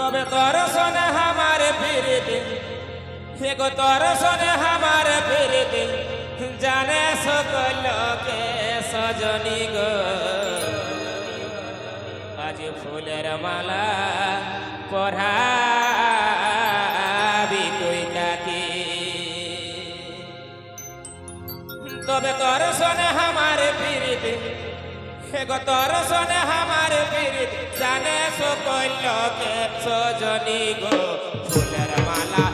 তবে তোর সনে আমার ফিরিতে। হে গো, তোর সনে আমার ফিরিতে। জানে সকল কে সজনী গো। আজ ফুলের মালা পড়াবি তুই কাকি। তবে তোর সনে আমার ফিরিতে। হে গো, তোর সনে আমার জানে সকল সজনী গো ফুলের মালা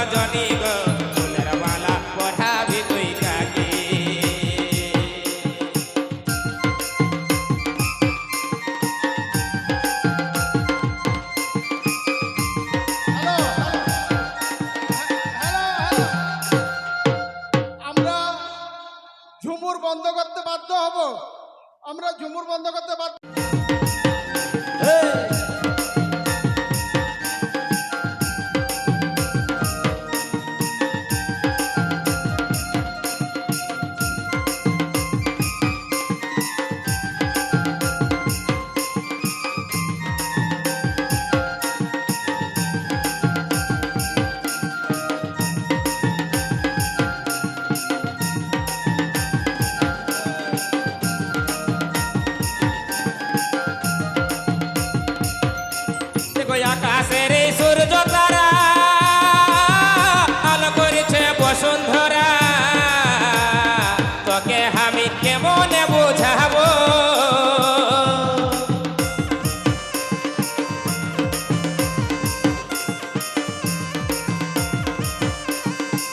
সজনী গো, ফুলের পড়াবি তুই কাকে? হ্যালো হ্যালো হ্যালো আমরা ঝুমুর বন্ধ বাধ্য হব। আমরা ঝুমুর বন্ধ করতে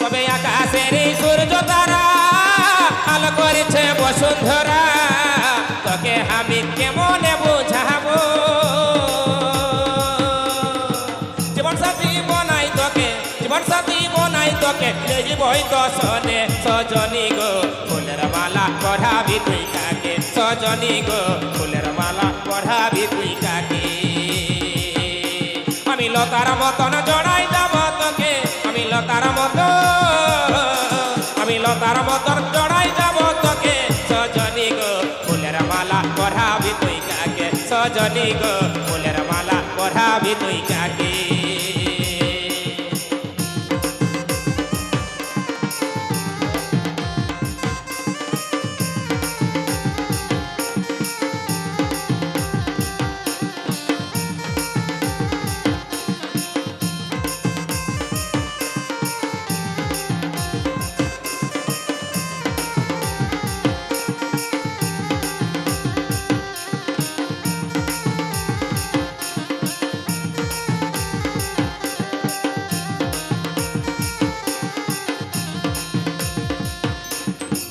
তবে আকাশের এই সূর্য তারা আলো করেছে বসুন্ধরা। তোকে আমি কেমন বুঝাবো? জীবন সাথী বনাই তোকে, জীবন সাথী বনাই তোকে বই দশনে সজনী গো, ফুলের মালা পড়াবি তুই কাকে? সজনী গো, ফুলের মালা পড়াবি তুই কাকে? আমি লতার মতন জড়াই যাব তোকে, আমি লতার মতন লতার মতন জড়াই যাব তোকে। সজনী গো, ফুলের মালা পড়াবি তুই কাকে? সজনী গো, ফুলের মালা পড়াবি তুই কাকে?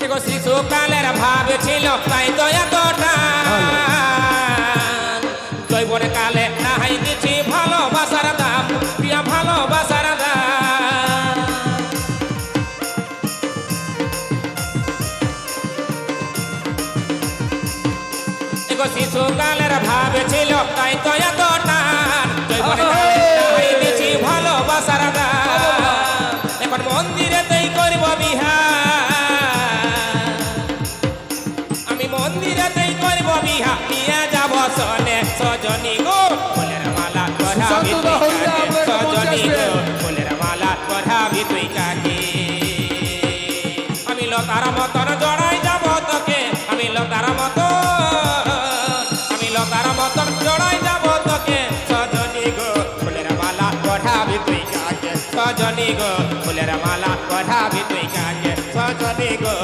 এগো শিশুকালের ভাব ছিল, তাই তো এতটা। কালে নাহাই দিছি ভালোবাসার দাম, প্রিয়া ভালোবাসার দাম। ভাব ছিল, তাই তো এত মতন জড়াই যাব তোকে। আমি লতার মতন আমি লতার মতন জড়াই যাব তোকে। সজনী গো, ফুলের মালা পরাবি তুই কাকে? সজনী গো, ফুলের মালা পরাবি তুই কাকে? সজনী গো